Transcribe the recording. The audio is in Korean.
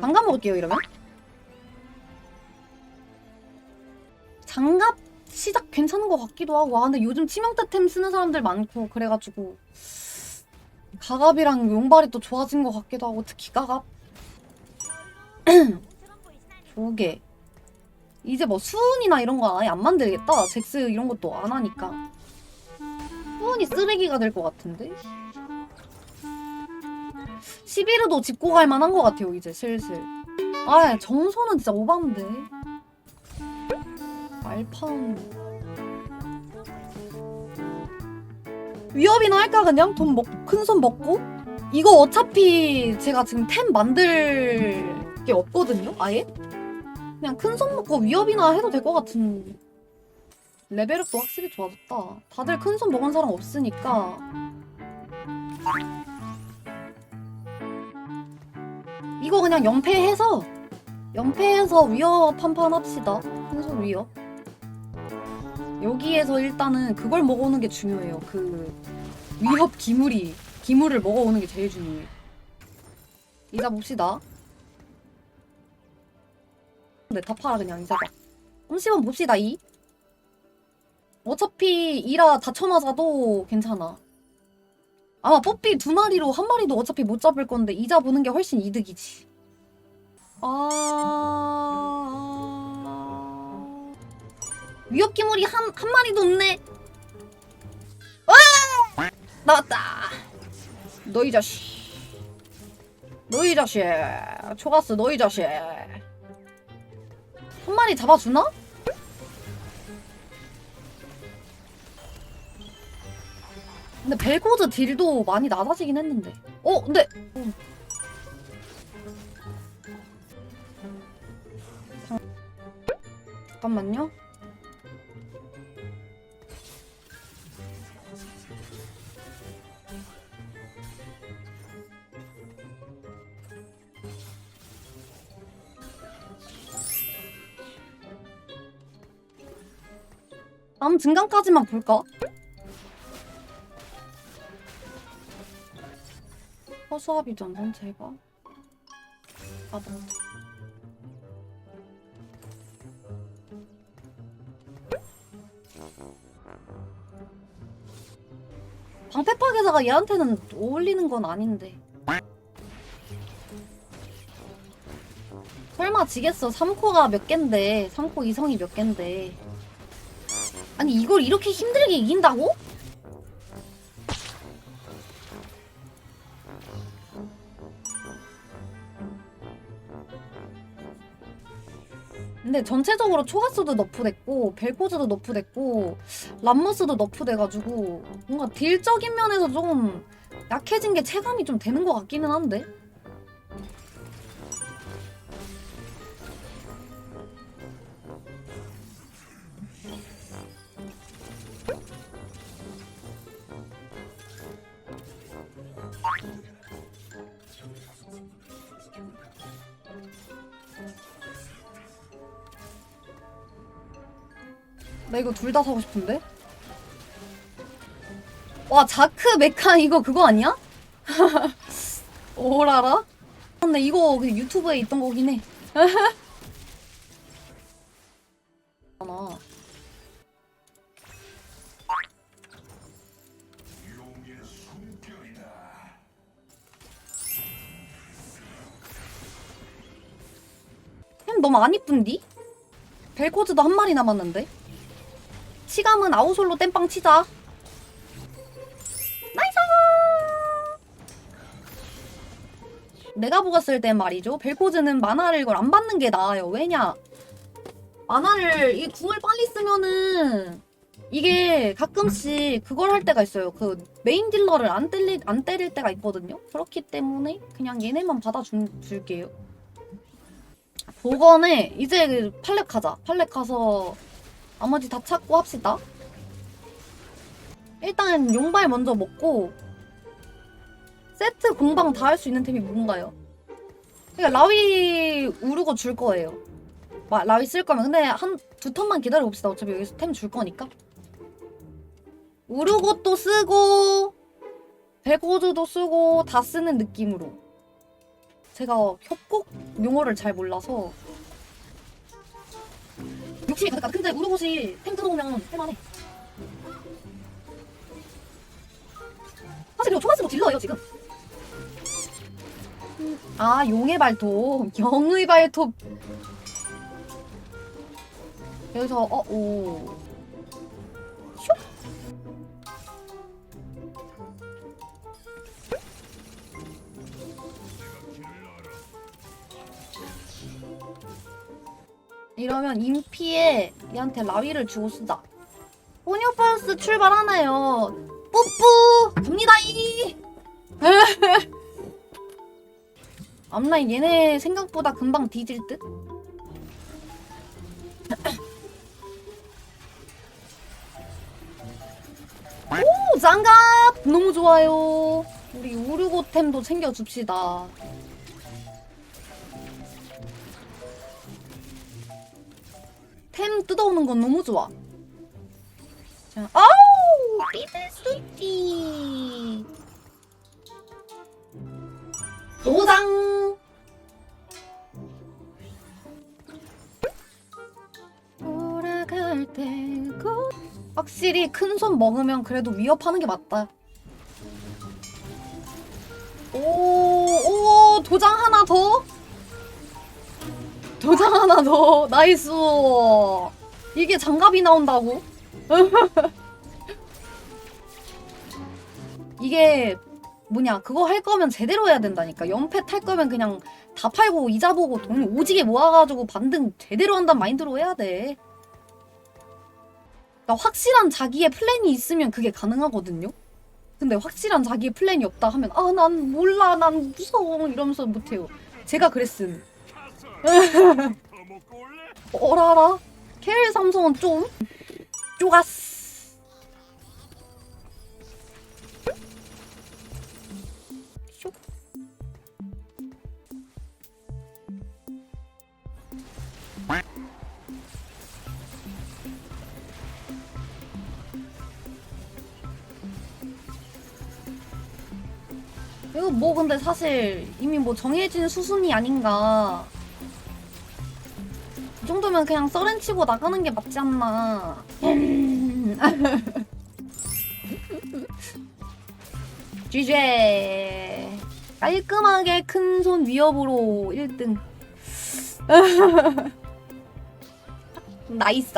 장갑 먹을게요 이러면. 장갑 시작 괜찮은 것 같기도 하고 아 근데 요즘 치명타템 쓰는 사람들 많고 그래가지고 가갑이랑 용발이 또 좋아진 것 같기도 하고 특히 가갑. 조개. 이제 뭐 수은이나 이런 거 아예 안 만들겠다. 잭스 이런 것도 안 하니까. 수은이 쓰레기가 될 것 같은데 11호도 짚고 갈 만한 것 같아요 이제 슬슬. 아 정소는 진짜 오반데. 말파운. 위협이나 할까 그냥? 돈 먹 큰 손 먹고? 이거 어차피 제가 지금 템 만들 게 없거든요 아예? 그냥 큰 손 먹고 위협이나 해도 될 것 같은 레벨업도 확실히 좋아졌다. 다들 큰 손 먹은 사람 없으니까 이거 그냥 연패해서 연패해서 위협 한판 합시다 큰손 위협 여기에서 일단은 그걸 먹어오는 게 중요해요. 그 위협 기물이 기물을 먹어오는 게 제일 중요해. 이자 봅시다. 네, 다 팔아 그냥 이자가. 30원 봅시다 이. 어차피 이라 다쳐맞아도 괜찮아. 아마 뽀삐 두 마리로 한 마리도 어차피 못 잡을 건데 이자 보는 게 훨씬 이득이지. 아... 위협 기물이 한, 한 마리도 없네. 와! 나왔다. 너희 자식. 너희 자식. 초가스 너희 자식. 한 마리 잡아주나? 근데 벨코즈 딜도 많이 낮아지긴 했는데. 어, 근데. 어. 잠깐만요. 다음 증강까지만 볼까? 허수아비 전선 제거 아 맞다 방패 파괴자가 얘한테는 어울리는 건 아닌데. 설마 지겠어? 3코가 몇 갠데? 3코 이성이 몇 갠데? 아니 이걸 이렇게 힘들게 이긴다고? 근데 전체적으로 초가스도 너프됐고 벨코즈도 너프됐고 람머스도 너프돼가지고 뭔가 딜적인 면에서 좀 약해진 게 체감이 좀 되는 것 같기는 한데 나 이거 둘 다 사고 싶은데? 와 자크 메카 이거 그거 아니야? 오라라? 근데 이거 그 유튜브에 있던 거긴 해. 하나. 햄 너무 안 이쁜디? 벨코즈도 한 마리 남았는데? 치감은 아우솔로 땜빵 치자. 나이스! 내가 보았을 땐 말이죠. 벨코즈는 만화를 이걸 안 받는 게 나아요. 왜냐? 만화를 이 궁을 빨리 쓰면은 이게 가끔씩 그걸 할 때가 있어요. 그 메인 딜러를 안 때릴 안 때릴 때가 있거든요. 그렇기 때문에 그냥 얘네만 받아 줄게요. 보건에 이제 그 팔렙 가자. 팔렙 가서 나머지 다 찾고 합시다. 일단 용발 먼저 먹고 세트 공방 다 할 수 있는 템이 뭔가요? 그러니까 라위 우르고 줄 거예요. 마, 라위 쓸 거면 근데 한 두 턴만 기다려 봅시다. 어차피 여기서 템 줄 거니까. 우르고 또 쓰고 벨코즈도 쓰고 다 쓰는 느낌으로. 제가 협곡 용어를 잘 몰라서. 욕심이 가득하다. 근데 우르고시 템 뜯어오면 할만해. 사실 이거 초가스도 딜러예요 지금. 아 용의 발톱, 영의 발톱. 여기서 어 오. 슉. 이러면 인피에 얘한테 라위를 주고 쓰자. 포니오퍼스 출발하나요? 뿌뿌 갑니다이. 앞라인 얘네 생각보다 금방 뒤질 듯? 오 장갑 너무 좋아요. 우리 우르고템도 챙겨줍시다. 템 뜯어오는 건 너무 좋아. 자, 아우 스위티. 도장. 돌아갈 때고 확실히 큰 손 먹으면 그래도 위협하는 게 맞다. 오, 오, 도장 하나 더? 도장 하나 더. 나이스. 이게 장갑이 나온다고? 이게 뭐냐 그거 할 거면 제대로 해야 된다니까. 연패 탈 거면 그냥 다 팔고 이자 보고 돈 오지게 모아가지고 반등 제대로 한다는 마인드로 해야 돼. 그러니까 확실한 자기의 플랜이 있으면 그게 가능하거든요? 근데 확실한 자기의 플랜이 없다 하면 아 난 몰라. 난 무서워. 이러면서 못해요. 제가 그랬음 어라라 케일 삼성은 좀 쪼가스 슉. 이거 뭐 근데 사실 이미 뭐 정해진 수순이 아닌가. 이 정도면 그냥 썰렌 치고 나가는 게 맞지 않나. GJ. 깔끔하게 큰 손 위협으로 1등. 나이스.